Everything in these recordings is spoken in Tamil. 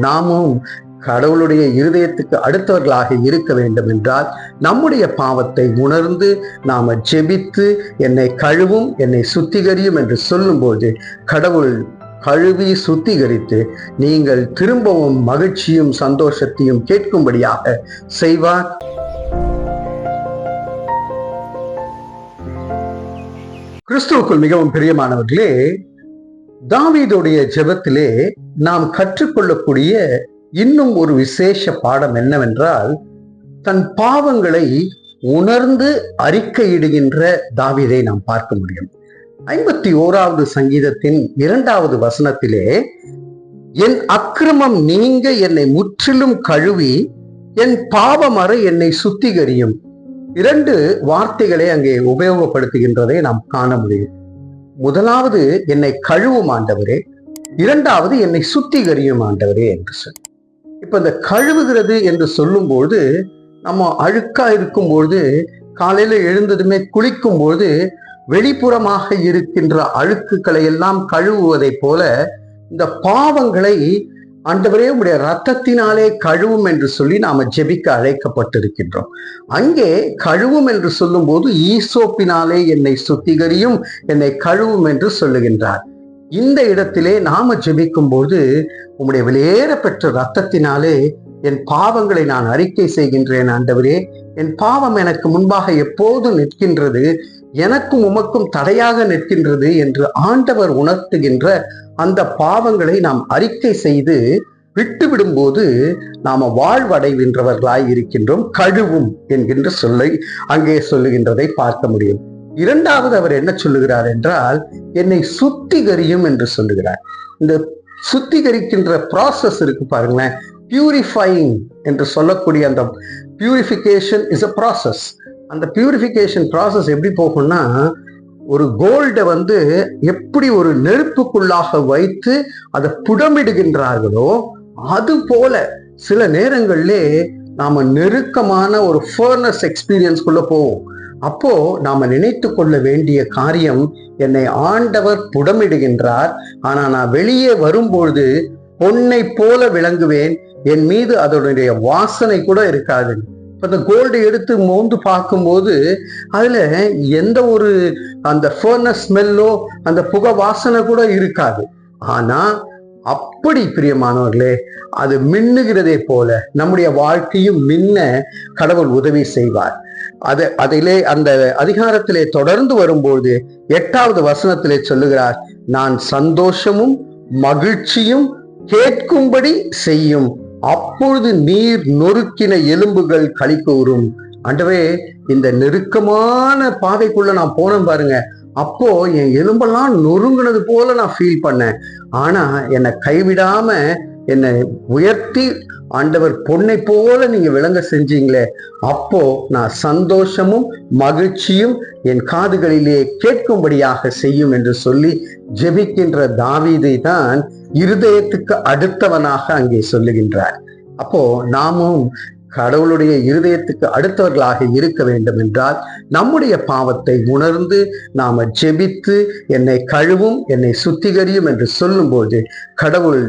நாமும் கடவுளுடைய இருதயத்துக்கு அடுத்தவர்களாக இருக்க வேண்டும் என்றால் நம்முடைய பாவத்தை உணர்ந்து நாம ஜெபித்து என்னை கழுவும் என்னை சுத்திகரியும் என்று சொல்லும்போது கடவுள் கழுவி சுத்திகரித்து நீங்கள் திரும்பவும் மகிழ்ச்சியும் சந்தோஷத்தையும் கேட்கும்படியாக செய்வார். கிறிஸ்துவுக்குள் மிகவும் பிரியமானவர்களே தாவீதுடைய ஜெபத்திலே நாம் கற்றுக்கொள்ளக்கூடிய இன்னும் ஒரு விசேஷ பாடம் என்னவென்றால் தன் பாவங்களை உணர்ந்து அறிக்கையிடுகின்ற தாவீதை நாம் பார்க்க முடியும். ஐம்பத்தி ஓராவது சங்கீதத்தின் இரண்டாவது வசனத்திலே என் அக்கிரமம் நீங்க என்னை முற்றிலும் கழுவி என் பாவமற என்னை சுத்திகரியும். இரண்டு வார்த்தைகளை அங்கே உபயோகப்படுத்துகின்றதை நாம் காண முடியும். முதலாவது என்னை கழுவும் ஆண்டவரே இரண்டாவது என்னை சுத்திகரியும் ஆண்டவரே என்று சொல். இப்ப இந்த கழுவுகிறது என்று சொல்லும்போது நம்ம அழுக்கா இருக்கும் பொழுது காலையில எழுந்ததுமே குளிக்கும் பொழுது வெளிப்புறமாக இருக்கின்ற அழுக்குகளை எல்லாம் கழுவுவதை போல இந்த பாவங்களை ஆண்டவரே உடைய ரத்தத்தினாலே கழுவும் என்று சொல்லி நாம ஜெபிக்க அழைக்கப்பட்டிருக்கின்றோம். அங்கே கழுவும் என்று சொல்லும் போது ஈசோப்பினாலே என்னை சுத்திகரியும் என்னை கழுவும் என்று சொல்லுகின்றார். இந்த இடத்திலே நாம ஜெபிக்கும் போது உம்முடைய வெளியேற பெற்ற ரத்தத்தினாலே என் பாவங்களை நான் அறிக்கை செய்கின்றேன் ஆண்டவரே. என் பாவம் எனக்கு முன்பாக எப்போது நிற்கின்றது. எனக்கும் உமக்கும் தடையாக நிற்கின்றது என்று ஆண்டவர் உணர்த்துகின்ற அந்த பாவங்களை நாம் அறிக்கை செய்து விட்டுவிடும்போது நாம வாழ்வடைகின்றவர்களாய் இருக்கின்றோம் கழுவும் என்கின்ற சொல்லை அங்கே சொல்லுகின்றதை பார்க்க முடியும். இரண்டாவது அவர் என்ன சொல்லுகிறார் என்றால் என்னை சுத்திகரியும் என்று சொல்லுகிறார். இந்த சுத்திகரிக்கின்ற ப்ராசஸ் இருக்கு பாருங்களேன் பியூரிஃபைங் என்று சொல்லக்கூடிய அந்த பியூரிஃபிகேஷன் இஸ் அ ப்ராசஸ் அந்த பியூரிஃபிகேஷன் ப்ராசஸ் எப்படி போகும்னா ஒரு கோல்டை வந்து எப்படி ஒரு நெருப்புக்குள்ளாக வைத்து அதை புடமிடுகின்றார்களோ அது போல சில நேரங்களிலே நாம நெருக்கமான ஒரு ஃபர்னஸ் எக்ஸ்பீரியன்ஸ்குள்ள போவோம். அப்போ நாம நினைத்து கொள்ள வேண்டிய காரியம் என்னை ஆண்டவர் புடமிடுகின்றார் ஆனா நான் வெளியே வரும்பொழுது பொன்னை போல விளங்குவேன் என் மீது அதனுடைய வாசனை கூட இருக்காது. இப்போ இந்த கோல்டு எடுத்து மோந்து பார்க்கும்போது அதுல எந்த ஒரு அந்த ஃபர்னஸ் ஸ்மெல்லோ அந்த புகை வாசனை கூட இருக்காது. ஆனால் அப்படி பிரியமானவர்களே அது மின்னுகிறதே போல நம்முடைய வாழ்க்கையும் மின்ன கடவுள் உதவி செய்வார். அது அதிலே அந்த அதிகாரத்திலே தொடர்ந்து வரும்போது எட்டாவது வசனத்திலே சொல்லுகிறார் நான் சந்தோஷமும் மகிழ்ச்சியும் கேட்கும்படி செய்யும் அப்பொழுது நீர் நொறுக்கின எலும்புகள் களி கூறும் ஆண்டவே இந்த நெருக்கமான பாதைக்குள்ள நான் போனேன் பாருங்க. அப்போ என் எலும்பெல்லாம் நொறுங்கினது போல நான் ஃபீல் பண்ணேன். ஆனா என்னை கைவிடாம என்னை உயர்த்தி ஆண்டவர் பொண்ணை போல நீங்க விளங்க செஞ்சீங்களே. அப்போ நான் சந்தோஷமும் மகிழ்ச்சியும் என் காதுகளிலே கேட்கும்படியாக செய்யும் என்று சொல்லி ஜெபிக்கின்ற தாவீதை தான் இருதயத்துக்கு அடுத்தவனாக அங்கே சொல்லுகின்றார். அப்போ நாமும் கடவுளுடைய இருதயத்துக்கு அடுத்தவர்களாக இருக்க வேண்டும் என்றால் நம்முடைய பாவத்தை உணர்ந்து நாம ஜெபித்து என்னை கழுவும் என்னை சுத்திகரியும் என்று சொல்லும்போது கடவுள்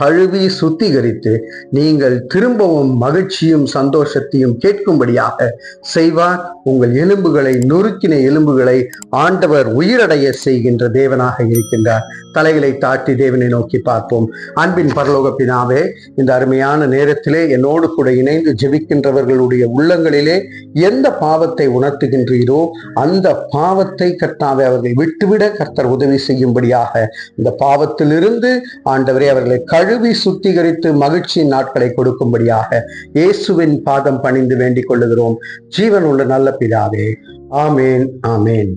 கழுவி சுத்திகரித்து நீங்கள் திரும்பவும் மகிழ்ச்சியும் சந்தோஷத்தையும் கேட்கும்படியாக செய்வார். உங்கள் எலும்புகளை நொறுக்கின எலும்புகளை ஆண்டவர் உயிரடைய செய்கின்ற தேவனாக இருக்கின்றார். தலைகளை தாட்டி தேவனை நோக்கி பார்ப்போம். அன்பின் பரலோக இந்த அருமையான நேரத்திலே என்னோடு கூட இணைந்து ஜெபிக்கின்றவர்களுடைய உள்ளங்களிலே எந்த பாவத்தை உணர்த்துகின்றீரோ அந்த பாவத்தை கர்த்தாவே அவர்களை விட்டுவிட கர்த்தர் உதவி செய்யும்படியாக இந்த பாவத்திலிருந்து ஆண்டவரே அவர்களை கழுவி சுத்திகரித்து மகிழ்ச்சியின் நாட்களை கொடுக்கும்படியாக இயேசுவின் பாதம் பணிந்து வேண்டிக் கொள்ளுகிறோம். ஜீவன் உள்ள நல்ல பிதாவே. ஆமேன் ஆமேன்.